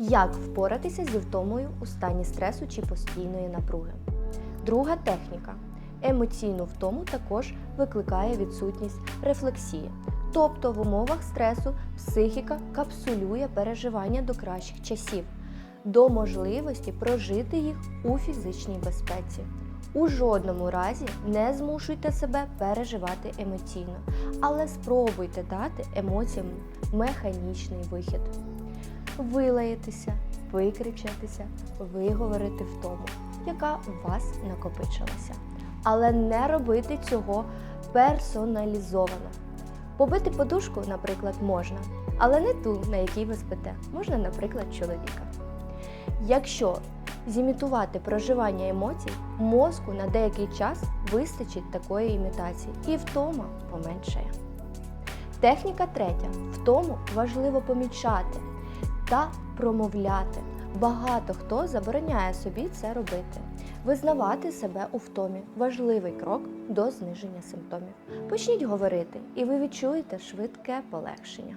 Як впоратися зі втомою у стані стресу чи постійної напруги? Друга техніка. Емоційну втому також викликає відсутність рефлексії. Тобто в умовах стресу психіка капсулює переживання до кращих часів, до можливості прожити їх у фізичній безпеці. У жодному разі не змушуйте себе переживати емоційно, але спробуйте дати емоціям механічний вихід вилаятися, викричатися, виговорити втому, яка у вас накопичилася. Але не робити цього персоналізовано. Побити подушку, наприклад, можна, але не ту, на якій ви спите. Можна, наприклад, чоловіка. Якщо зімітувати проживання емоцій, мозку на деякий час вистачить такої імітації, і втома поменшає. Техніка третя. Втому важливо помічати та промовляти. Багато хто забороняє собі це робити. Визнавати себе у втомі важливий крок до зниження симптомів. Почніть говорити, і ви відчуєте швидке полегшення.